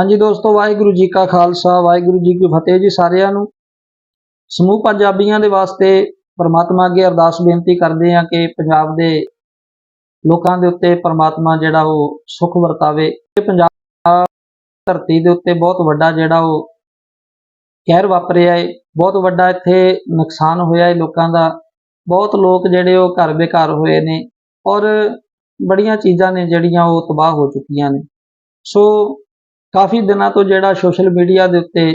ਹਾਂਜੀ ਦੋਸਤੋ, ਵਾਹਿਗੁਰੂ ਜੀ ਕਾ ਖਾਲਸਾ, ਵਾਹਿਗੁਰੂ ਜੀ ਕੀ ਫਤਿਹ ਜੀ ਸਾਰਿਆਂ ਨੂੰ। ਸਮੂਹ ਪੰਜਾਬੀਆਂ ਦੇ ਵਾਸਤੇ ਪਰਮਾਤਮਾ ਅੱਗੇ ਅਰਦਾਸ ਬੇਨਤੀ ਕਰਦੇ ਹਾਂ ਕਿ ਪੰਜਾਬ ਦੇ ਲੋਕਾਂ ਦੇ ਉੱਤੇ ਪਰਮਾਤਮਾ ਜਿਹੜਾ ਉਹ ਸੁਖ ਵਰਤਾਵੇ। ਪੰਜਾਬ ਧਰਤੀ ਦੇ ਉੱਤੇ ਬਹੁਤ ਵੱਡਾ ਜਿਹੜਾ ਉਹ ਕਹਿਰ ਵਾਪਰਿਆ ਹੈ। ਬਹੁਤ ਵੱਡਾ ਇੱਥੇ ਨੁਕਸਾਨ ਹੋਇਆ ਹੈ ਲੋਕਾਂ ਦਾ। ਬਹੁਤ ਲੋਕ ਜਿਹੜੇ ਉਹ ਘਰ ਬੇਘਰ ਹੋਏ ਨੇ ਔਰ ਬੜੀਆਂ ਚੀਜ਼ਾਂ ਨੇ ਜਿਹੜੀਆਂ ਉਹ ਤਬਾਹ ਹੋ ਚੁੱਕੀਆਂ ਨੇ। ਸੋ ਕਾਫੀ ਦਿਨਾਂ ਤੋਂ ਜਿਹੜਾ ਸੋਸ਼ਲ ਮੀਡੀਆ ਦੇ ਉੱਤੇ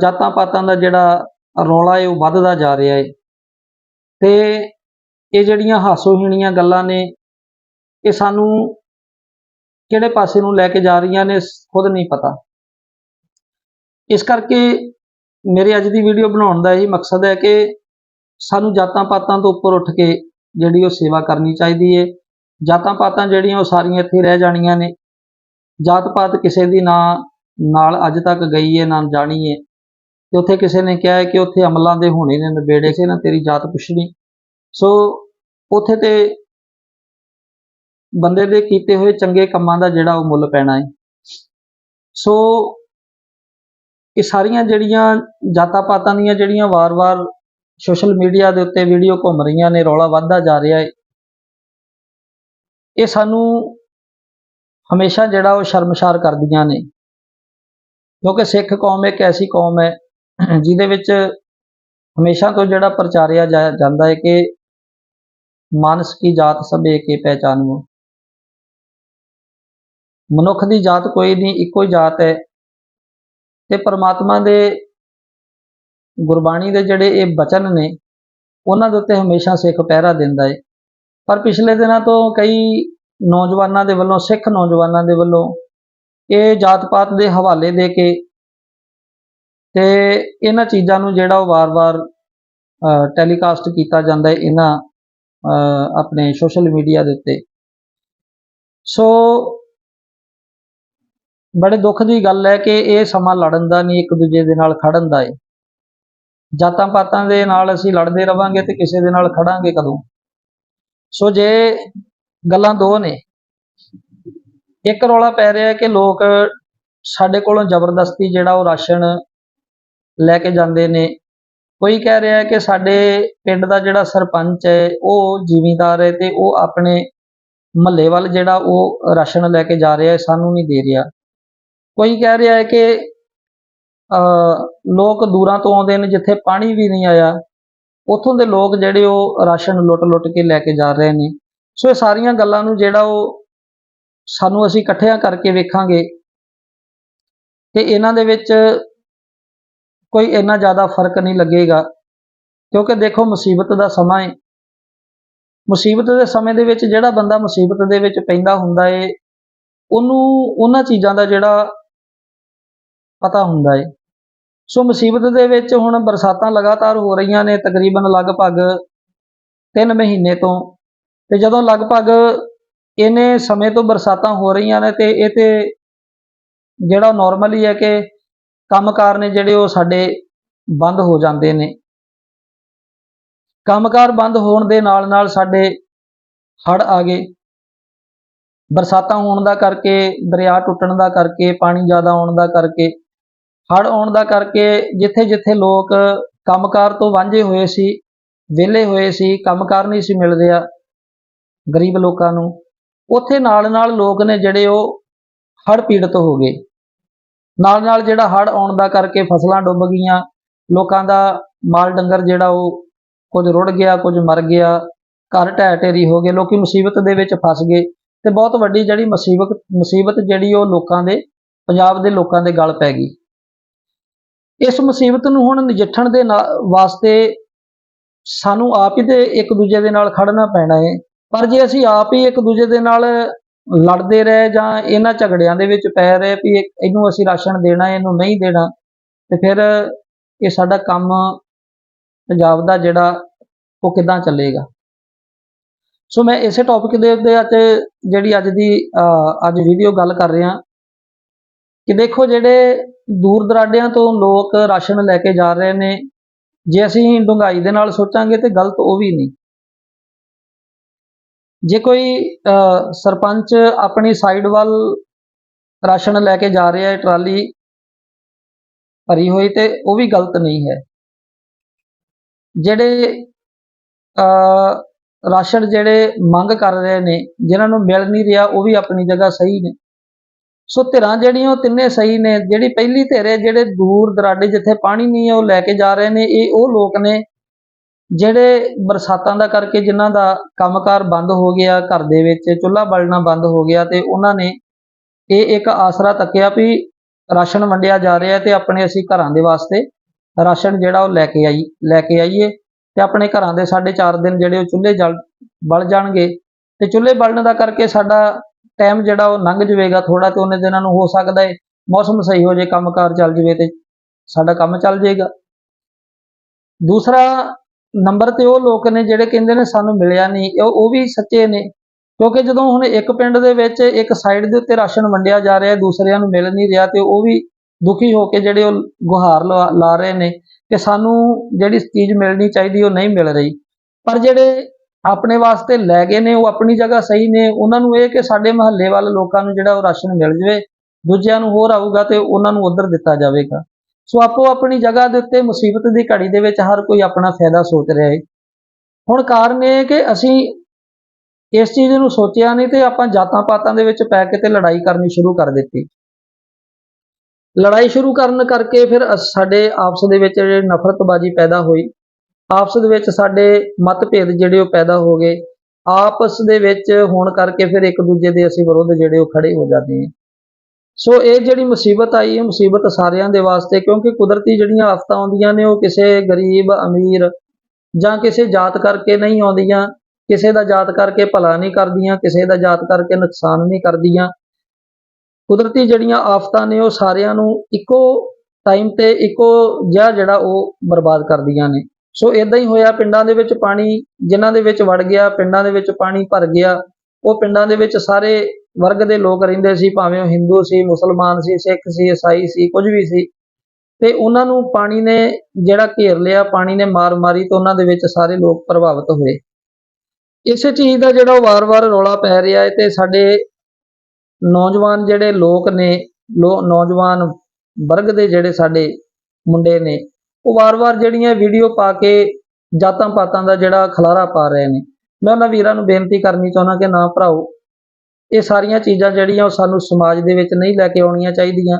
ਜਾਤਾਂ ਪਾਤਾਂ ਦਾ ਜਿਹੜਾ ਰੌਲਾ ਹੈ ਉਹ ਵੱਧਦਾ ਜਾ ਰਿਹਾ ਹੈ ਤੇ ਇਹ ਜਿਹੜੀਆਂ ਹਾਸੋਹੀਣੀਆਂ ਗੱਲਾਂ ਨੇ, ਇਹ ਸਾਨੂੰ ਕਿਹੜੇ ਪਾਸੇ ਨੂੰ ਲੈ ਕੇ ਜਾ ਰਹੀਆਂ ਨੇ, ਖੁਦ ਨਹੀਂ ਪਤਾ। ਇਸ ਕਰਕੇ ਮੇਰੇ ਅੱਜ ਦੀ ਵੀਡੀਓ ਬਣਾਉਣ ਦਾ ਇਹ ਮਕਸਦ ਹੈ ਕਿ ਸਾਨੂੰ ਜਾਤਾਂ ਪਾਤਾਂ ਤੋਂ ਉੱਪਰ ਉੱਠ ਕੇ ਜਿਹੜੀ ਉਹ ਸੇਵਾ ਕਰਨੀ ਚਾਹੀਦੀ ਹੈ ਜਾਤਾਂ ਪਾਤਾਂ ਜਿਹੜੀਆਂ ਉਹ ਸਾਰੀਆਂ ਇੱਥੇ ਰਹਿ ਜਾਣੀਆਂ ਨੇ। ਜਾਤ ਪਾਤ ਕਿਸੇ ਦੀ ਨਾ ਨਾਲ ਅੱਜ ਤੱਕ ਗਈ ਹੈ ਨਾ ਜਾਣੀ ਹੈ ਤੇ ਉੱਥੇ ਕਿਸੇ ਨੇ ਕਿਹਾ ਹੈ ਕਿ ਉੱਥੇ ਅਮਲਾਂ ਦੇ ਹੋਣੇ ਨੇ, ਨਿਬੇੜੇ ਸੇ, ਨਾ ਤੇਰੀ ਜਾਤ ਪੁੱਛਣੀ। ਸੋ ਉੱਥੇ ਤੇ ਬੰਦੇ ਦੇ ਕੀਤੇ ਹੋਏ ਚੰਗੇ ਕੰਮਾਂ ਦਾ ਜਿਹੜਾ ਉਹ ਮੁੱਲ ਪੈਣਾ ਹੈ ਸੋ ਇਹ ਸਾਰੀਆਂ ਜਿਹੜੀਆਂ ਜਾਤਾਂ ਪਾਤਾਂ ਦੀਆਂ ਜਿਹੜੀਆਂ ਵਾਰ-ਵਾਰ ਸੋਸ਼ਲ ਮੀਡੀਆ ਦੇ ਉੱਤੇ ਵੀਡੀਓ ਘੁੰਮ ਰਹੀਆਂ ਨੇ, ਰੌਲਾ ਵੱਧਦਾ ਜਾ ਰਿਹਾ ਹੈ ਇਹ ਸਾਨੂੰ ਹਮੇਸ਼ਾ ਜਿਹੜਾ ਉਹ ਸ਼ਰਮਸ਼ਾਰ ਕਰਦੀਆਂ ਨੇ। ਕਿਉਂਕਿ ਸਿੱਖ ਕੌਮ ਇੱਕ ਐਸੀ ਕੌਮ ਹੈ, ਜਿਹਦੇ ਵਿੱਚ ਹਮੇਸ਼ਾ ਤੋਂ ਜਿਹੜਾ ਪ੍ਰਚਾਰਿਆ ਜਾ- ਜਾਂਦਾ ਹੈ ਕਿ ਮਾਨਸ ਕੀ ਜਾਤ ਸਭੇ ਕੇ ਪਹਿਚਾਨਵੋ। ਮਨੁੱਖ ਦੀ ਜਾਤ ਕੋਈ ਨਹੀਂ, ਇੱਕੋ ਹੀ ਜਾਤ ਹੈ। ਤੇ ਪ੍ਰਮਾਤਮਾ ਦੇ ਗੁਰਬਾਣੀ ਦੇ ਜਿਹੜੇ ਇਹ ਬਚਨ ਨੇ, ਉਹਨਾਂ ਦੇ ਉੱਤੇ ਹਮੇਸ਼ਾ ਸਿੱਖ ਪਹਿਰਾ ਦਿੰਦਾ ਹੈ। ਪਰ ਪਿਛਲੇ ਦਿਨਾਂ ਤੋਂ ਕਈ ਨੌਜਵਾਨਾਂ ਦੇ ਵੱਲੋਂ ਸਿੱਖ ਨੌਜਵਾਨਾਂ ਦੇ ਵੱਲੋਂ ਇਹ ਜਾਤ ਪਾਤ ਦੇ ਹਵਾਲੇ ਦੇ ਕੇ ਤੇ ਇਹਨਾਂ ਚੀਜ਼ਾਂ ਨੂੰ ਜਿਹੜਾ ਉਹ ਵਾਰ-ਵਾਰ ਟੈਲੀਕਾਸਟ ਕੀਤਾ ਜਾਂਦਾ ਹੈ ਇਹਨਾਂ ਅਹ, ਆਪਣੇ ਸੋਸ਼ਲ ਮੀਡੀਆ ਦੇ ਉੱਤੇ। ਸੋ ਬੜੇ ਦੁੱਖ ਦੀ ਗੱਲ ਹੈ ਕਿ ਇਹ ਸਮਾਂ ਲੜਨ ਦਾ ਨਹੀਂ ਇੱਕ ਦੂਜੇ ਦੇ ਨਾਲ ਖੜਨ ਦਾ ਹੈ। ਜਾਤਾਂ ਪਾਤਾਂ ਦੇ ਨਾਲ ਅਸੀਂ ਲੜਦੇ ਰਵਾਂਗੇ ਤੇ ਕਿਸੇ ਦੇ ਨਾਲ ਖੜਾਂਗੇ ਕਦੋਂ? ਸੋ ਜੇ ਗੱਲਾਂ ਦੋ ਨੇ। ਇੱਕ ਰੌਲਾ ਪੈ ਰਿਹਾ ਕਿ ਲੋਕ ਸਾਡੇ ਕੋਲੋਂ ਜ਼ਬਰਦਸਤੀ ਜਿਹੜਾ ਉਹ ਰਾਸ਼ਨ ਲੈ ਕੇ ਜਾਂਦੇ ਨੇ। ਕੋਈ ਕਹਿ ਰਿਹਾ ਕਿ ਸਾਡੇ ਪਿੰਡ ਦਾ ਜਿਹੜਾ ਸਰਪੰਚ ਹੈ, ਉਹ ਜ਼ਿਮੀਂਦਾਰ ਹੈ ਤੇ ਉਹ ਆਪਣੇ ਮਹੱਲੇ ਵੱਲ ਜਿਹੜਾ ਉਹ ਰਾਸ਼ਨ ਲੈ ਕੇ ਜਾ ਰਿਹਾ ਹੈ, ਸਾਨੂੰ ਨਹੀਂ ਦੇ ਰਿਹਾ। ਕੋਈ ਕਹਿ ਰਿਹਾ ਹੈ ਕਿ ਲੋਕ ਦੂਰਾਂ ਤੋਂ ਆਉਂਦੇ ਨੇ, ਜਿੱਥੇ ਪਾਣੀ ਵੀ ਨਹੀਂ ਆਇਆ, ਉੱਥੋਂ ਦੇ ਲੋਕ ਜਿਹੜੇ ਉਹ ਰਾਸ਼ਨ ਲੁੱਟ-ਲੁੱਟ ਕੇ ਲੈ ਕੇ ਜਾ ਰਹੇ ਨੇ। ਸੋ ਇਹ ਸਾਰੀਆਂ ਗੱਲਾਂ ਨੂੰ ਜਿਹੜਾ ਉਹ ਸਾਨੂੰ ਅਸੀਂ ਇਕੱਠਿਆਂ ਕਰਕੇ ਵੇਖਾਂਗੇ ਤੇ ਇਹਨਾਂ ਦੇ ਵਿੱਚ ਕੋਈ ਇੰਨਾ ਜ਼ਿਆਦਾ ਫ਼ਰਕ ਨਹੀਂ ਲੱਗੇਗਾ, ਕਿਉਂਕਿ ਦੇਖੋ ਮੁਸੀਬਤ ਦਾ ਸਮਾਂ ਹੈ ਮੁਸੀਬਤ ਦੇ ਸਮੇਂ ਦੇ ਵਿੱਚ ਜਿਹੜਾ ਬੰਦਾ ਮੁਸੀਬਤ ਦੇ ਵਿੱਚ ਪੈਂਦਾ ਹੁੰਦਾ ਏ, ਉਹਨੂੰ ਉਹਨਾਂ ਚੀਜ਼ਾਂ ਦਾ ਜਿਹੜਾ ਪਤਾ ਹੁੰਦਾ ਏ। ਸੋ ਮੁਸੀਬਤ ਦੇ ਵਿੱਚ ਹੁਣ ਬਰਸਾਤਾਂ ਲਗਾਤਾਰ ਹੋ ਰਹੀਆਂ ਨੇ ਤਕਰੀਬਨ ਲਗਭਗ 3 ਮਹੀਨੇ ਤੋਂ। ਤੇ ਜਦੋਂ ਲਗਭਗ ਇਹਨੇ ਸਮੇਂ ਤੋਂ ਬਰਸਾਤਾਂ ਹੋ ਰਹੀਆਂ ਨੇ ਤੇ ਇਹ ਤੇ ਜਿਹੜਾ ਨਾਰਮਲੀ ਹੈ ਕਿ ਕੰਮਕਾਰ ਨੇ ਜਿਹੜੇ ਉਹ ਸਾਡੇ ਬੰਦ ਹੋ ਜਾਂਦੇ ਨੇ। ਕੰਮਕਾਰ ਬੰਦ ਹੋਣ ਦੇ ਨਾਲ ਨਾਲ ਸਾਡੇ ਹੜ੍ਹ ਆ ਗਏ। ਬਰਸਾਤਾਂ ਹੋਣ ਦਾ ਕਰਕੇ, ਦਰਿਆ ਟੁੱਟਣ ਦਾ ਕਰਕੇ, ਪਾਣੀ ਜ਼ਿਆਦਾ ਆਉਣ ਦਾ ਕਰਕੇ, ਹੜ੍ਹ ਆਉਣ ਦਾ ਕਰਕੇ ਜਿੱਥੇ ਜਿੱਥੇ ਲੋਕ ਕੰਮਕਾਰ ਤੋਂ ਵਾਂਝੇ ਹੋਏ ਸੀ, ਵਿਹਲੇ ਹੋਏ ਸੀ, ਕੰਮਕਾਰ ਨਹੀਂ ਸੀ ਮਿਲ ਰਿਹਾ ਗਰੀਬ ਲੋਕਾਂ ਨੂੰ। ਉੱਥੇ ਨਾਲ ਨਾਲ ਲੋਕ ਨੇ ਜਿਹੜੇ ਉਹ ਹੜ੍ਹ ਪੀੜਤ ਹੋ ਗਏ। ਨਾਲ ਨਾਲ ਜਿਹੜਾ ਹੜ੍ਹ ਆਉਣ ਦਾ ਕਰਕੇ ਫਸਲਾਂ ਡੁੱਬ ਗਈਆਂ। ਲੋਕਾਂ ਦਾ ਮਾਲ ਡੰਗਰ ਜਿਹੜਾ ਉਹ ਕੁਝ ਰੁੜ ਗਿਆ, ਕੁਝ ਮਰ ਗਿਆ। ਘਰ ਢਹਿ ਢੇਰੀ ਹੋ ਗਏ। ਲੋਕੀ ਮੁਸੀਬਤ ਦੇ ਵਿੱਚ ਫਸ ਗਏ। ਤੇ ਬਹੁਤ ਵੱਡੀ ਜਿਹੜੀ ਮੁਸੀਬਤ ਮੁਸੀਬਤ ਜਿਹੜੀ ਉਹ ਲੋਕਾਂ ਦੇ, ਪੰਜਾਬ ਦੇ ਲੋਕਾਂ ਦੇ ਗਲ ਪੈ ਗਈ। ਇਸ ਮੁਸੀਬਤ ਨੂੰ ਹੁਣ ਨਜਿੱਠਣ ਦੇ ਨਾ- ਵਾਸਤੇ ਸਾਨੂੰ ਆਪ ਹੀ ਤੇ ਇੱਕ ਦੂਜੇ ਦੇ ਨਾਲ ਖੜਨਾ ਪੈਣਾ ਹੈ ਪਰ ਜੇ ਅਸੀਂ ਆਪ ਹੀ ਇੱਕ ਦੂਜੇ ਦੇ ਨਾਲ ਲੜਦੇ ਰਹੇ ਜਾਂ ਇਹਨਾਂ ਝਗੜਿਆਂ ਦੇ ਵਿੱਚ ਪੈ ਰਹੇ ਵੀ ਇਹਨੂੰ ਅਸੀਂ ਰਾਸ਼ਨ ਦੇਣਾ, ਇਹਨੂੰ ਨਹੀਂ ਦੇਣਾ, ਤੇ ਫਿਰ ਇਹ ਸਾਡਾ ਕੰਮ ਪੰਜਾਬ ਦਾ ਜਿਹੜਾ ਉਹ ਕਿਦਾਂ ਚੱਲੇਗਾ? ਸੋ ਮੈਂ ਇਸੇ ਟੌਪਿਕ ਦੇ ਉੱਤੇ ਅੱਜ ਜਿਹੜੀ ਅੱਜ ਦੀ ਅੱਜ ਵੀਡੀਓ ਗੱਲ ਕਰ ਰਿਹਾ ਕਿ ਦੇਖੋ ਜਿਹੜੇ ਦੂਰ ਦਰਾਡਿਆਂ ਤੋਂ ਲੋਕ ਰਾਸ਼ਨ ਲੈ ਕੇ ਜਾ ਰਹੇ ਨੇ, ਜੇ ਅਸੀਂ ਡੂੰਘਾਈ ਦੇ ਨਾਲ ਸੋਚਾਂਗੇ ਤੇ ਗਲਤ ਉਹ ਵੀ ਨਹੀਂ। ਜੇ ਕੋਈ ਅਹ, ਸਰਪੰਚ ਆਪਣੀ ਸਾਈਡ ਵੱਲ ਰਾਸ਼ਨ ਲੈ ਕੇ ਜਾ ਰਿਹਾ ਹੈ ਟਰਾਲੀ ਭਰੀ ਹੋਈ ਤੇ ਉਹ ਵੀ ਗਲਤ ਨਹੀਂ ਹੈ। ਜਿਹੜੇ ਅ ਰਾਸ਼ਨ ਜਿਹੜੇ ਮੰਗ ਕਰ ਰਹੇ ਨੇ ਜਿਨ੍ਹਾਂ ਨੂੰ ਮਿਲ ਨਹੀਂ ਰਿਹਾ ਉਹ ਵੀ ਆਪਣੀ ਜਗ੍ਹਾ ਸਹੀ ਨੇ। ਸੋ ਧਿਰਾਂ ਜਿਹੜੀਆਂ ਉਹ ਤਿੰਨੇ ਸਹੀ ਨੇ ਜਿਹੜੀ ਪਹਿਲੀ ਧਿਰ ਹੈ ਜਿਹੜੇ ਦੂਰ ਦਰਾਡੇ ਜਿੱਥੇ ਪਾਣੀ ਨਹੀਂ ਹੈ ਉਹ ਲੈ ਕੇ ਜਾ ਰਹੇ ਨੇ ਇਹ ਉਹ ਲੋਕ ਨੇ ਜਿਹੜੇ ਬਰਸਾਤਾਂ ਦਾ ਕਰਕੇ ਜਿਨ੍ਹਾਂ ਦਾ ਕੰਮਕਾਰ ਬੰਦ ਹੋ ਗਿਆ, ਘਰ ਦੇ ਵਿੱਚ ਚੁੱਲ੍ਹਾ ਬਲਣਾ ਬੰਦ ਹੋ ਗਿਆ ਤੇ ਉਹਨਾਂ ਨੇ ਇਹ ਇੱਕ ਆਸਰਾ ਤੱਕਿਆ ਵੀ ਰਾਸ਼ਨ ਵੰਡਿਆ ਜਾ ਰਿਹਾ ਤੇ ਆਪਣੇ ਅਸੀਂ ਘਰਾਂ ਦੇ ਵਾਸਤੇ ਰਾਸ਼ਨ ਜਿਹੜਾ ਉਹ ਲੈ ਕੇ ਆਈ, ਲੈ ਕੇ ਆਈਏ ਤੇ ਆਪਣੇ ਘਰਾਂ ਦੇ ਸਾਡੇ 4 ਦਿਨ ਜਿਹੜੇ ਉਹ ਚੁੱਲ੍ਹੇ ਜਲ ਬਲ ਜਾਣਗੇ ਤੇ ਚੁੱਲ੍ਹੇ ਬਲਣ ਦਾ ਕਰਕੇ ਸਾਡਾ ਟਾਈਮ ਜਿਹੜਾ ਉਹ ਲੰਘ ਜਾਵੇਗਾ ਥੋੜਾ ਤੇ ਉਹਨੇ ਦਿਨਾਂ ਨੂੰ ਹੋ ਸਕਦਾ ਹੈ, ਮੌਸਮ ਸਹੀ ਹੋ ਜੇ ਕੰਮਕਾਰ ਚੱਲ ਜਵੇ ਤੇ ਸਾਡਾ ਕੰਮ ਚੱਲ ਜਾਏਗਾ। ਦੂਸਰਾ ਨੰਬਰ ਤੇ ਉਹ ਲੋਕ ਨੇ ਜਿਹੜੇ ਕਹਿੰਦੇ ਨੇ ਸਾਨੂੰ ਮਿਲਿਆ ਨਹੀਂ ਉਹ ਵੀ ਸੱਚੇ ਨੇ। ਕਿਉਂਕਿ ਜਦੋਂ ਹੁਣ ਇੱਕ ਪਿੰਡ ਦੇ ਵਿੱਚ ਇੱਕ ਸਾਈਡ ਦੇ ਉੱਤੇ ਰਾਸ਼ਨ ਵੰਡਿਆ ਜਾ ਰਿਹਾ, ਦੂਸਰਿਆਂ ਨੂੰ ਮਿਲ ਨਹੀਂ ਰਿਹਾ ਤੇ ਉਹ ਵੀ ਦੁਖੀ ਹੋ ਕੇ ਜਿਹੜੇ ਉਹ ਗੁਹਾਰ ਲਾ ਲਾ ਰਹੇ ਨੇ ਕਿ ਸਾਨੂੰ ਜਿਹੜੀ ਚੀਜ਼ ਮਿਲਣੀ ਚਾਹੀਦੀ ਉਹ ਨਹੀਂ ਮਿਲ ਰਹੀ। ਪਰ ਜਿਹੜੇ ਆਪਣੇ ਵਾਸਤੇ ਲੈ ਗਏ ਨੇ, ਉਹ ਆਪਣੀ ਜਗ੍ਹਾ ਸਹੀ ਨੇ, ਉਹਨਾਂ ਨੂੰ ਇਹ ਕਿ ਸਾਡੇ ਮਹੱਲੇ ਵਾਲੇ ਲੋਕਾਂ ਨੂੰ ਜਿਹੜਾ ਉਹ ਰਾਸ਼ਨ ਮਿਲ ਜਵੇ, ਦੂਜਿਆਂ ਨੂੰ ਹੋਰ ਆਊਗਾ ਤੇ ਉਹਨਾਂ ਨੂੰ ਉਧਰ ਦਿੱਤਾ ਜਾਵੇਗਾ। ਸੋ ਆਪੋ ਆਪਣੀ ਜਗ੍ਹਾ ਦੇ ਉੱਤੇ ਮੁਸੀਬਤ ਦੀ ਘੜੀ ਦੇ ਵਿੱਚ ਹਰ ਕੋਈ ਆਪਣਾ ਫਾਇਦਾ ਸੋਚ ਰਿਹਾ ਹੈ। ਹੁਣ ਕਾਰਨ ਇਹ ਹੈ ਕਿ ਅਸੀਂ ਇਸ ਚੀਜ਼ ਨੂੰ ਸੋਚਿਆ ਨਹੀਂ ਤੇ ਆਪਾਂ ਜਾਤਾਂ ਪਾਤਾਂ ਦੇ ਵਿੱਚ ਪੈ ਕੇ ਤੇ ਲੜਾਈ ਕਰਨੀ ਸ਼ੁਰੂ ਕਰ ਦਿੱਤੀ। ਲੜਾਈ ਸ਼ੁਰੂ ਕਰਨ ਕਰਕੇ ਫਿਰ ਅਸ- ਸਾਡੇ ਆਪਸ ਦੇ ਵਿੱਚ ਜਿਹੜੇ ਨਫ਼ਰਤਬਾਜ਼ੀ ਪੈਦਾ ਹੋਈ। ਆਪਸ ਦੇ ਵਿੱਚ ਸਾਡੇ ਮਤਭੇਦ ਜਿਹੜੇ ਉਹ ਪੈਦਾ ਹੋ ਗਏ। ਆਪਸ ਦੇ ਵਿੱਚ ਹੋਣ ਕਰਕੇ ਫਿਰ ਇੱਕ ਦੂਜੇ ਦੇ ਅਸੀਂ ਵਿਰੁੱਧ ਜਿਹੜੇ ਉਹ ਖੜੇ ਹੋ ਜਾਂਦੇ ਹਾਂ। ਸੋ ਇਹ ਜਿਹੜੀ ਮੁਸੀਬਤ ਆਈ, ਇਹ ਮੁਸੀਬਤ ਸਾਰਿਆਂ ਦੇ ਵਾਸਤੇ, ਕਿਉਂਕਿ ਕੁਦਰਤੀ ਜਿਹੜੀਆਂ ਆਫਤਾਂ ਆਉਂਦੀਆਂ ਨੇ, ਉਹ ਕਿਸੇ ਗਰੀਬ, ਅਮੀਰ ਜਾਂ ਕਿਸੇ ਜਾਤ ਕਰਕੇ ਨਹੀਂ ਆਉਂਦੀਆਂ, ਕਿਸੇ ਦਾ ਜਾਤ ਕਰਕੇ ਭਲਾ ਨਹੀਂ ਕਰਦੀਆਂ, ਕਿਸੇ ਦਾ ਜਾਤ ਕਰਕੇ ਨੁਕਸਾਨ ਨਹੀਂ ਕਰਦੀਆਂ। ਕੁਦਰਤੀ ਜਿਹੜੀਆਂ ਆਫਤਾਂ ਨੇ, ਉਹ ਸਾਰਿਆਂ ਨੂੰ ਇੱਕੋ ਟਾਈਮ ਤੇ, ਇੱਕੋ ਜਿਹਾ ਜਿਹੜਾ ਉਹ ਬਰਬਾਦ ਕਰਦੀਆਂ ਨੇ। ਸੋ ਇਦਾਂ ਹੀ ਹੋਇਆ, ਪਿੰਡਾਂ ਦੇ ਵਿੱਚ ਪਾਣੀ ਜਿਨ੍ਹਾਂ ਦੇ ਵਿੱਚ ਵੜ ਗਿਆ, ਪਿੰਡਾਂ ਦੇ ਵਿੱਚ ਪਾਣੀ ਭਰ ਗਿਆ, ਉਹ ਪਿੰਡਾਂ ਦੇ ਵਿੱਚ ਸਾਰੇ ਵਰਗ ਦੇ ਲੋਕ ਰਹਿੰਦੇ ਸੀ, ਭਾਵੇਂ ਉਹ ਹਿੰਦੂ ਸੀ, ਮੁਸਲਮਾਨ ਸੀ, ਸਿੱਖ ਸੀ, ਈਸਾਈ ਸੀ, ਕੁਝ ਵੀ ਸੀ। ਤੇ ਉਹਨਾਂ ਨੂੰ ਪਾਣੀ ਨੇ ਜਿਹੜਾ ਘੇਰ ਲਿਆ, ਪਾਣੀ ਨੇ ਮਾਰ ਮਾਰੀ ਤੇ ਉਹਨਾਂ ਦੇ ਵਿੱਚ ਸਾਰੇ ਲੋਕ ਪ੍ਰਭਾਵਿਤ ਹੋਏ। ਇਸੇ ਚੀਜ਼ ਦਾ ਜਿਹੜਾ ਉਹ ਵਾਰ-ਵਾਰ ਰੌਲਾ ਪੈ ਰਿਹਾ ਹੈ ਤੇ ਸਾਡੇ ਨੌਜਵਾਨ ਜਿਹੜੇ ਲੋਕ ਨੇ, ਲੋ, ਨੌਜਵਾਨ ਵਰਗ ਦੇ ਜਿਹੜੇ ਸਾਡੇ ਮੁੰਡੇ ਨੇ, ਉਹ ਵਾਰ-ਵਾਰ ਜਿਹੜੀਆਂ ਵੀਡੀਓ ਪਾ ਕੇ ਜਾਤਾਂ ਪਾਤਾਂ ਦਾ ਜਿਹੜਾ ਖਲਾਰਾ ਪਾ ਰਹੇ ਨੇ। ਮੈਂ ਉਹਨਾਂ ਵੀਰਾਂ ਨੂੰ ਬੇਨਤੀ ਕਰਨੀ ਚਾਹੁੰਦਾ ਕਿ ਨਾ ਭਰਾਓ ਇਹ ਸਾਰੀਆਂ ਚੀਜ਼ਾਂ ਜਿਹੜੀਆਂ ਉਹ ਸਾਨੂੰ ਸਮਾਜ ਦੇ ਵਿੱਚ ਨਹੀਂ ਲੈ ਕੇ ਆਉਣੀਆਂ ਚਾਹੀਦੀਆਂ।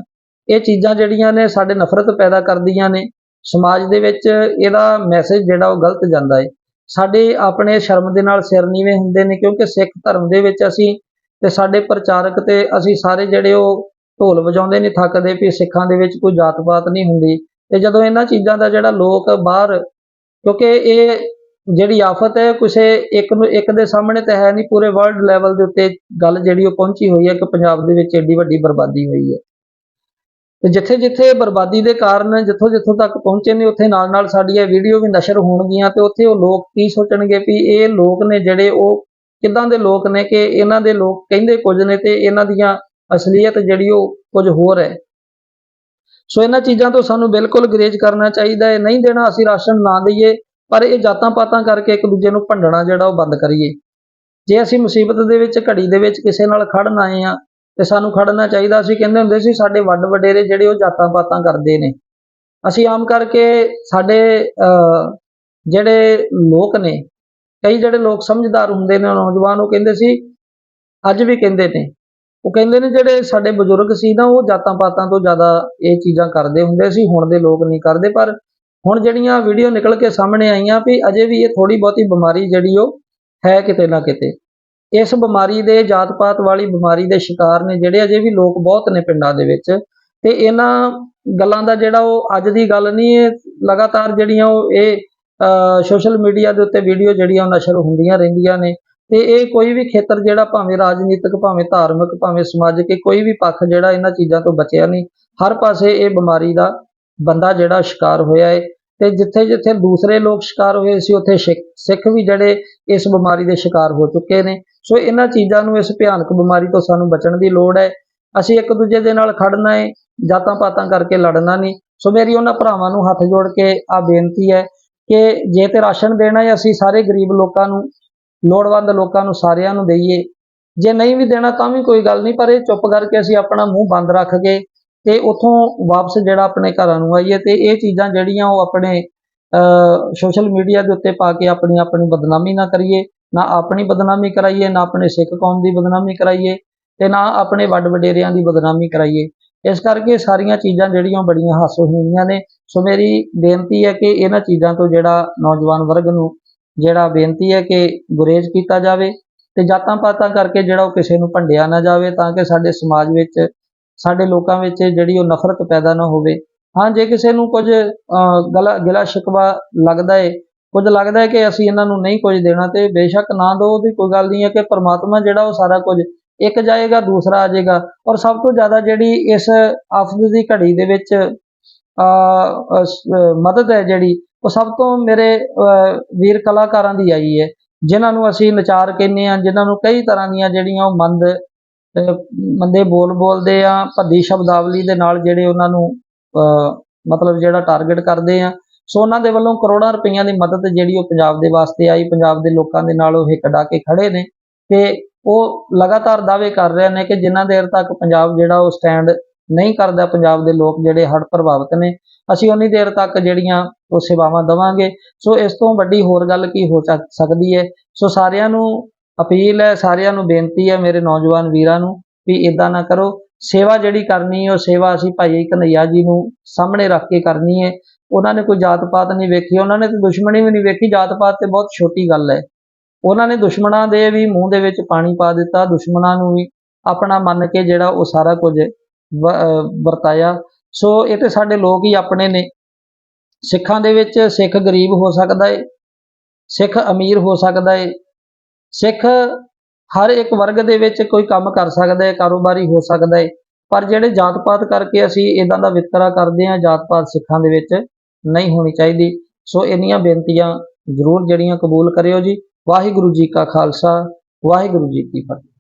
ਇਹ ਚੀਜ਼ਾਂ ਜਿਹੜੀਆਂ ਨੇ ਸਾਡੇ ਨਫ਼ਰਤ ਪੈਦਾ ਕਰਦੀਆਂ ਨੇ। ਸਮਾਜ ਦੇ ਵਿੱਚ ਇਹਦਾ ਮੈਸੇਜ ਜਿਹੜਾ ਉਹ ਗਲਤ ਜਾਂਦਾ ਹੈ ਸਾਡੇ ਆਪਣੇ ਸ਼ਰਮ ਦੇ ਨਾਲ ਸਿਰ ਨੀਵੇਂ ਹੁੰਦੇ ਨੇ ਕਿਉਂਕਿ ਸਿੱਖ ਧਰਮ ਦੇ ਵਿੱਚ ਅਸੀਂ ਤੇ ਸਾਡੇ ਪ੍ਰਚਾਰਕ ਤੇ ਅਸੀਂ ਸਾਰੇ ਜਿਹੜੇ ਉਹ ਢੋਲ ਵਜਾਉਂਦੇ ਨਹੀਂ ਥੱਕਦੇ ਵੀ ਸਿੱਖਾਂ ਦੇ ਵਿੱਚ ਕੋਈ ਜਾਤ ਪਾਤ ਨਹੀਂ ਹੁੰਦੀ। ਤੇ ਜਦੋਂ ਇਹਨਾਂ ਚੀਜ਼ਾਂ ਦਾ ਜਿਹੜਾ ਲੋਕ ਬਾਹਰ ਕਿਉਂਕਿ ਇਹ ਜਿਹੜੀ ਆਫਤ ਹੈ ਕਿਸੇ ਇੱਕ ਨੂੰ ਇੱਕ ਦੇ ਸਾਹਮਣੇ ਤਾਂ ਹੈ ਨਹੀਂ, ਪੂਰੇ ਵਰਲਡ ਲੈਵਲ ਦੇ ਉੱਤੇ ਗੱਲ ਜਿਹੜੀ ਉਹ ਪਹੁੰਚੀ ਹੋਈ ਹੈ ਕਿ ਪੰਜਾਬ ਦੇ ਵਿੱਚ ਏਡੀ ਵੱਡੀ ਬਰਬਾਦੀ ਹੋਈ ਹੈ। ਤੇ ਜਿੱਥੇ ਜਿੱਥੇ ਬਰਬਾਦੀ ਦੇ ਕਾਰਨ ਜਿੱਥੋਂ ਜਿੱਥੋਂ ਤੱਕ ਪਹੁੰਚੇ ਨੇ, ਉੱਥੇ ਨਾਲ ਨਾਲ ਸਾਡੀਆਂ ਵੀਡੀਓ ਵੀ ਨਸ਼ਰ ਹੋਣਗੀਆਂ ਤੇ ਉੱਥੇ ਉਹ ਲੋਕ ਕੀ ਸੋਚਣਗੇ ਵੀ ਇਹ ਲੋਕ ਨੇ ਜਿਹੜੇ ਉਹ ਕਿੱਦਾਂ ਦੇ ਲੋਕ ਨੇ ਕਿ ਇਹਨਾਂ ਦੇ ਲੋਕ ਕਹਿੰਦੇ ਕੁਝ ਨੇ ਤੇ ਇਹਨਾਂ ਦੀਆਂ ਅਸਲੀਅਤ ਜਿਹੜੀ ਉਹ ਕੁਝ ਹੋਰ ਹੈ। ਸੋ ਇਹਨਾਂ ਚੀਜ਼ਾਂ ਤੋਂ ਸਾਨੂੰ ਬਿਲਕੁਲ ਗਰੇਜ ਕਰਨਾ ਚਾਹੀਦਾ ਹੈ, ਨਹੀਂ ਦੇਣਾ ਅਸੀਂ ਰਾਸ਼ਨ ਨਾ ਦਈਏ ਪਰ ਇਹ ਜਾਤਾਂ ਪਾਤਾਂ ਕਰਕੇ ਇੱਕ ਦੂਜੇ ਨੂੰ ਭੰਡਣਾ ਜਿਹੜਾ ਉਹ ਬੰਦ ਕਰੀਏ। ਜੇ ਅਸੀਂ ਮੁਸੀਬਤ ਦੇ ਵਿੱਚ, ਘੜੀ ਦੇ ਵਿੱਚ ਕਿਸੇ ਨਾਲ ਖੜਨ ਆਏ ਆ ਤੇ ਸਾਨੂੰ ਖੜਨਾ ਚਾਹੀਦਾ, ਅਸੀਂ ਕਹਿੰਦੇ ਹੁੰਦੇ ਸੀ ਸਾਡੇ ਵੱਡ ਵਡੇਰੇ ਜਿਹੜੇ ਉਹ ਜਾਤਾਂ ਪਾਤਾਂ ਕਰਦੇ ਨੇ। ਅਸੀਂ ਆਮ ਕਰਕੇ ਸਾਡੇ ਜਿਹੜੇ ਲੋਕ ਨੇ, ਕਈ ਜਿਹੜੇ ਲੋਕ ਸਮਝਦਾਰ ਹੁੰਦੇ ਨੇ, ਨੌਜਵਾਨ ਉਹ ਕਹਿੰਦੇ ਸੀ, ਅੱਜ ਵੀ ਕਹਿੰਦੇ ਨੇ। ਉਹ ਕਹਿੰਦੇ ਨੇ ਜਿਹੜੇ ਸਾਡੇ ਬਜ਼ੁਰਗ ਸੀ ਨਾ, ਉਹ ਜਾਤਾਂ ਪਾਤਾਂ ਤੋਂ ਜ਼ਿਆਦਾ ਇਹ ਚੀਜ਼ਾਂ ਕਰਦੇ ਹੁੰਦੇ ਸੀ, ਹੁਣ ਦੇ ਲੋਕ ਨਹੀਂ ਕਰਦੇ, ਪਰ ਹੁਣ ਜਿਹੜੀਆਂ ਵੀਡੀਓ ਨਿਕਲ ਕੇ ਸਾਹਮਣੇ ਆਈਆਂ ਵੀ ਅਜੇ ਵੀ ਇਹ ਥੋੜੀ ਬਹੁਤੀ ਬਿਮਾਰੀ ਜਿਹੜੀ ਉਹ ਹੈ ਕਿਤੇ ਨਾ ਕਿਤੇ। ਇਸ ਬਿਮਾਰੀ ਦੇ ਜਾਤ ਪਾਤ ਵਾਲੀ ਬਿਮਾਰੀ ਦੇ ਸ਼ਿਕਾਰ ਨੇ ਜਿਹੜੇ ਅਜੇ ਵੀ ਲੋਕ ਬਹੁਤ ਨੇ ਪਿੰਡਾਂ ਦੇ ਵਿੱਚ ਤੇ ਇਹਨਾਂ ਗੱਲਾਂ ਦਾ ਜਿਹੜਾ ਉਹ ਅੱਜ ਦੀ ਗੱਲ ਨਹੀਂ, ਇਹ ਲਗਾਤਾਰ ਜਿਹੜੀਆਂ ਉਹ ਇਹ ਸੋਸ਼ਲ ਮੀਡੀਆ ਦੇ ਉੱਤੇ ਵੀਡੀਓ ਜਿਹੜੀਆਂ ਉਹ ਨਸ਼ਰ ਹੁੰਦੀਆਂ ਰਹਿੰਦੀਆਂ ਨੇ ਤੇ ਇਹ ਕੋਈ ਵੀ ਖੇਤਰ ਜਿਹੜਾ ਭਾਵੇਂ ਰਾਜਨੀਤਿਕ, ਭਾਵੇਂ ਧਾਰਮਿਕ, ਭਾਵੇਂ ਸਮਾਜਿਕ ਕੋਈ ਵੀ ਪੱਖ ਜਿਹੜਾ ਇਹਨਾਂ ਚੀਜ਼ਾਂ ਤੋਂ ਬਚਿਆ ਨਹੀਂ। ਹਰ ਪਾਸੇ ਇਹ ਬਿਮਾਰੀ ਦਾ ਬੰਦਾ ਜਿਹੜਾ ਸ਼ਿਕਾਰ ਹੋਇਆ ਹੈ ਤੇ ਜਿੱਥੇ ਜਿੱਥੇ ਦੂਸਰੇ ਲੋਕ ਸ਼ਿਕਾਰ ਹੋਏ ਸੀ, ਉੱਥੇ ਸਿੱਖ- ਸਿੱਖ ਵੀ ਜਿਹੜੇ ਇਸ ਬਿਮਾਰੀ ਦੇ ਸ਼ਿਕਾਰ ਹੋ ਚੁੱਕੇ ਨੇ। ਸੋ ਇਹਨਾਂ ਚੀਜ਼ਾਂ ਨੂੰ ਇਸ ਭਿਆਨਕ ਬਿਮਾਰੀ ਤੋਂ ਸਾਨੂੰ ਬਚਣ ਦੀ ਲੋੜ ਹੈ। ਅਸੀਂ ਇੱਕ ਦੂਜੇ ਦੇ ਨਾਲ ਖੜਨਾ ਹੈ ਜਾਤਾਂ ਪਾਤਾਂ ਕਰਕੇ ਲੜਨਾ ਨਹੀਂ। ਸੋ ਮੇਰੀ ਉਹਨਾਂ ਭਰਾਵਾਂ ਨੂੰ ਹੱਥ ਜੋੜ ਕੇ ਆ ਬੇਨਤੀ ਹੈ ਕਿ ਜੇ ਤੇ ਰਾਸ਼ਨ ਦੇਣਾ ਹੈ ਅਸੀਂ ਸਾਰੇ ਗਰੀਬ ਲੋਕਾਂ ਨੂੰ, ਲੋੜਵੰਦ ਲੋਕਾਂ ਨੂੰ ਸਾਰਿਆਂ ਨੂੰ ਦਈਏ। ਜੇ ਨਹੀਂ ਵੀ ਦੇਣਾ ਤਾਂ ਵੀ ਕੋਈ ਗੱਲ ਨਹੀਂ, ਪਰ ਇਹ ਚੁੱਪ ਕਰਕੇ ਅਸੀਂ ਆਪਣਾ ਮੂੰਹ ਬੰਦ ਰੱਖ ਕੇ ਤੇ ਉੱਥੋਂ ਵਾਪਸ ਜਿਹੜਾ ਆਪਣੇ ਘਰਾਂ ਨੂੰ ਆਈਏ ਤੇ ਇਹ ਚੀਜ਼ਾਂ ਜਿਹੜੀਆਂ ਉਹ ਆਪਣੇ ਸੋਸ਼ਲ ਮੀਡੀਆ ਦੇ ਉੱਤੇ ਪਾ ਕੇ ਆਪਣੀ ਆਪਣੀ ਬਦਨਾਮੀ ਨਾ ਕਰੀਏ, ਨਾ ਆਪਣੀ ਬਦਨਾਮੀ ਕਰਾਈਏ, ਨਾ ਆਪਣੇ ਸਿੱਖ ਕੌਮ ਦੀ ਬਦਨਾਮੀ ਕਰਾਈਏ ਤੇ ਨਾ ਆਪਣੇ ਵੱਡ ਵਡੇਰਿਆਂ ਦੀ ਬਦਨਾਮੀ ਕਰਾਈਏ। ਇਸ ਕਰਕੇ ਸਾਰੀਆਂ ਚੀਜ਼ਾਂ ਜਿਹੜੀਆਂ ਬੜੀਆਂ ਹਾਸੋਹੀਣੀਆਂ ਨੇ। ਸੋ ਮੇਰੀ ਬੇਨਤੀ ਹੈ ਕਿ ਇਹਨਾਂ ਚੀਜ਼ਾਂ ਤੋਂ ਜਿਹੜਾ ਨੌਜਵਾਨ ਵਰਗ ਨੂੰ ਜਿਹੜਾ ਬੇਨਤੀ ਹੈ ਕਿ ਗੁਰੇਜ਼ ਕੀਤਾ ਜਾਵੇ ਤੇ ਜਾਤਾਂ ਪਾਤਾਂ ਕਰਕੇ ਜਿਹੜਾ ਉਹ ਕਿਸੇ ਨੂੰ ਭੰਡਿਆ ਨਾ ਜਾਵੇ ਤਾਂ ਕਿ ਸਾਡੇ ਸਮਾਜ ਵਿੱਚ ਸਾਡੇ ਲੋਕਾਂ ਵਿੱਚ ਜਿਹੜੀ ਉਹ ਨਫ਼ਰਤ ਪੈਦਾ ਨਾ ਹੋਵੇ। ਹਾਂ ਜੇ ਕਿਸੇ ਨੂੰ ਕੁਝ ਅਹ, ਗਲਾ ਗਿਲਾ ਸ਼ਿਕਵਾ ਲੱਗਦਾ ਏ ਕੁਝ ਲੱਗਦਾ ਹੈ ਕਿ ਅਸੀਂ ਇਹਨਾਂ ਨੂੰ ਨਹੀਂ ਕੁਝ ਦੇਣਾ ਤੇ ਬੇਸ਼ੱਕ ਨਾ ਦਿਓ ਉਹਦੀ ਕੋਈ ਗੱਲ ਨਹੀਂ ਹੈ ਕਿ ਪਰਮਾਤਮਾ ਜਿਹੜਾ ਉਹ ਸਾਰਾ ਕੁਝ ਇੱਕ ਜਾਏਗਾ ਦੂਸਰਾ ਆ ਜਾਏਗਾ। ਔਰ ਸਭ ਤੋਂ ਜ਼ਿਆਦਾ ਜਿਹੜੀ ਇਸ ਆਫਤ ਦੀ ਘੜੀ ਦੇ ਵਿੱਚ ਅਹ, ਮਦਦ ਹੈ ਜਿਹੜੀ ਉਹ ਸਭ ਤੋਂ ਮੇਰੇ ਅਹ, ਵੀਰ ਕਲਾਕਾਰਾਂ ਦੀ ਆਈ ਹੈ ਜਿਨ੍ਹਾਂ ਨੂੰ ਅਸੀਂ ਨਚਾਰ ਕਹਿੰਦੇ ਆ ਜਿਨ੍ਹਾਂ ਨੂੰ ਕਈ ਤਰ੍ਹਾਂ ਦੀਆਂ ਜਿਹੜੀਆਂ ਉਹ ਮੰਦ ਮੰਦੇ ਬੋਲ ਬੋਲਦੇ ਆ ਭੱਦੀ ਸ਼ਬਦਾਵਲੀ ਦੇ ਨਾਲ ਜਿਹੜੇ ਉਹਨਾਂ ਨੂੰ ਅਹ, ਮਤਲਬ ਜਿਹੜਾ ਟਾਰਗੇਟ ਕਰਦੇ ਆ। ਸੋ ਉਹਨਾਂ ਦੇ ਵੱਲੋਂ ਕਰੋੜਾਂ ਰੁਪਈਆਂ ਦੀ ਮਦਦ ਜਿਹੜੀ ਉਹ ਪੰਜਾਬ ਦੇ ਵਾਸਤੇ ਆਈ ਪੰਜਾਬ ਦੇ ਲੋਕਾਂ ਦੇ ਨਾਲ ਉਹ ਹਿੱਕ ਡਾ ਕੇ ਖੜੇ ਨੇ। ਤੇ ਉਹ ਲਗਾਤਾਰ ਦਾਅਵੇ ਕਰ ਰਹੇ ਨੇ ਕਿ ਜਿੰਨਾ ਦੇਰ ਤੱਕ ਪੰਜਾਬ ਜਿਹੜਾ ਉਹ ਸਟੈਂਡ ਨਹੀਂ ਕਰਦਾ ਪੰਜਾਬ ਦੇ ਲੋਕ ਜਿਹੜੇ ਹੜ੍ਹ ਪ੍ਰਭਾਵਿਤ ਨੇ ਅਸੀਂ ਉਨੀ ਦੇਰ ਤੱਕ ਜਿਹੜੀਆਂ ਉਹ ਸੇਵਾਵਾਂ ਦਵਾਂਗੇ। ਸੋ ਇਸ ਤੋਂ ਵੱਡੀ ਹੋਰ ਗੱਲ ਕੀ ਹੋ ਸਕਦੀ ਹੈ? ਸੋ ਸਾਰਿਆਂ ਨੂੰ ਅਪੀਲ ਹੈ ਸਾਰਿਆਂ ਨੂੰ, ਬੇਨਤੀ ਹੈ ਮੇਰੇ ਨੌਜਵਾਨ ਵੀਰਾਂ ਨੂੰ ਵੀ ਇਦਾਂ ਨਾ ਕਰੋ। ਸੇਵਾ ਜਿਹੜੀ ਕਰਨੀ ਉਹ ਸੇਵਾ ਅਸੀਂ ਭਾਈ ਕਨਈਆ ਜੀ ਨੂੰ ਸਾਹਮਣੇ ਰੱਖ ਕੇ ਕਰਨੀ ਹੈ। ਉਹਨਾਂ ਨੇ ਕੋਈ ਜਾਤ ਪਾਤ ਨਹੀਂ ਵੇਖੀ, ਉਹਨਾਂ ਨੇ ਤੇ ਦੁਸ਼ਮਣੀ ਵੀ ਨਹੀਂ ਵੇਖੀ। ਜਾਤ ਪਾਤ ਤੇ ਬਹੁਤ ਛੋਟੀ ਗੱਲ ਹੈ। ਉਹਨਾਂ ਨੇ ਦੁਸ਼ਮਣਾਂ ਦੇ ਵੀ ਮੂੰਹ ਦੇ ਵਿੱਚ ਪਾਣੀ ਪਾ ਦਿੱਤਾ। ਦੁਸ਼ਮਣਾਂ ਨੂੰ ਵੀ ਆਪਣਾ ਮੰਨ ਕੇ ਜਿਹੜਾ ਉਹ ਸਾਰਾ ਕੁਝ ਵ- ਵਰਤਾਇਆ। ਸੋ ਇਹ ਤੇ ਸਾਡੇ ਲੋਕ ਹੀ ਆਪਣੇ ਨੇ। ਸਿੱਖਾਂ ਦੇ ਵਿੱਚ ਸਿੱਖ ਗਰੀਬ ਹੋ ਸਕਦਾ ਏ, ਸਿੱਖ ਅਮੀਰ ਹੋ ਸਕਦਾ ਏ। ਸਿੱਖ ਹਰ ਇੱਕ ਵਰਗ ਦੇ ਵਿੱਚ ਕੋਈ ਕੰਮ ਕਰ ਸਕਦਾ ਹੈ, ਕਾਰੋਬਾਰੀ ਹੋ ਸਕਦਾ ਹੈ, ਪਰ ਜਿਹੜੇ ਜਾਤ ਪਾਤ ਕਰਕੇ ਅਸੀਂ ਇਦਾਂ ਦਾ ਵਿਤਕਰਾ ਕਰਦੇ ਹਾਂ, ਜਾਤ ਪਾਤ ਸਿੱਖਾਂ ਦੇ ਵਿੱਚ ਨਹੀਂ ਹੋਣੀ ਚਾਹੀਦੀ। ਸੋ ਇੰਨੀਆਂ ਬੇਨਤੀਆਂ ਜ਼ਰੂਰ ਜਿਹੜੀਆਂ ਕਬੂਲ ਕਰਿਓ ਜੀ। ਵਾਹਿਗੁਰੂ ਜੀ ਕਾ ਖਾਲਸਾ, ਵਾਹਿਗੁਰੂ ਜੀ ਕੀ ਫਤਿਹ।